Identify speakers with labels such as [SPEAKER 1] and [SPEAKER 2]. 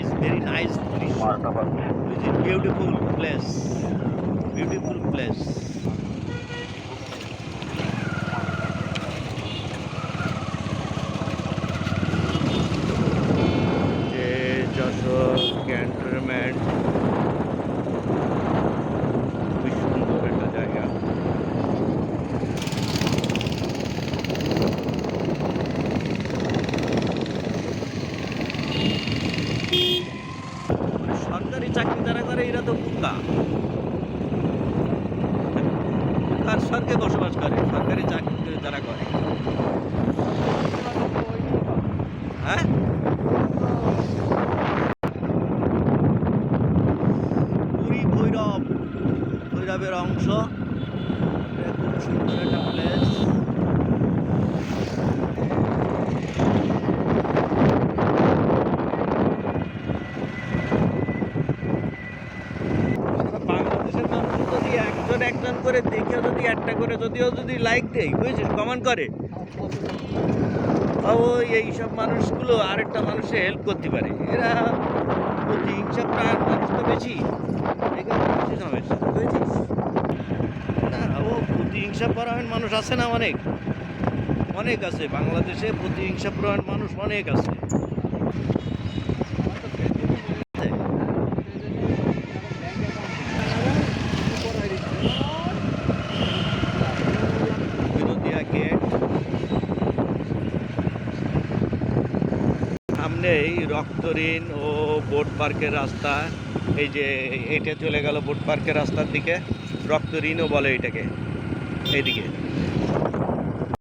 [SPEAKER 1] nice, very nice British. Beautiful place. Beautiful place. সরকারি চাকরি যারা করে, এরা তো বোকা আর স্বর্গে বসবাস করে, সরকারি চাকরি যারা করে। হ্যাঁ? পুরী ভৈরব। ভৈরবের অংশ। সুন্দর একটা প্লেস বাংলাদেশের মানুষ যদি একজন একজন করে দেখে যদি একটা করে যদিও যদি লাইক দেয়, বুঝেছিস? কমেন্ট করে। ও এইসব মানুষগুলো আরেকটা মানুষে হেল্প করতে পারে। এরা প্রতিহিংসা প্রায় মানুষ তো বেশি। ও প্রতিহিংসা পরায়ণ মানুষ আছে না অনেক? অনেক আছে। বাংলাদেশে প্রতিহিংসা পরায়ণ মানুষ অনেক আছে। সামনেই রক্তঋণ ও বোট পার্কের রাস্তা। এই যে এটা চলে গেল বোট পার্কের রাস্তার দিকে। রক্তঋণও বলে এটাকে। এইদিকে।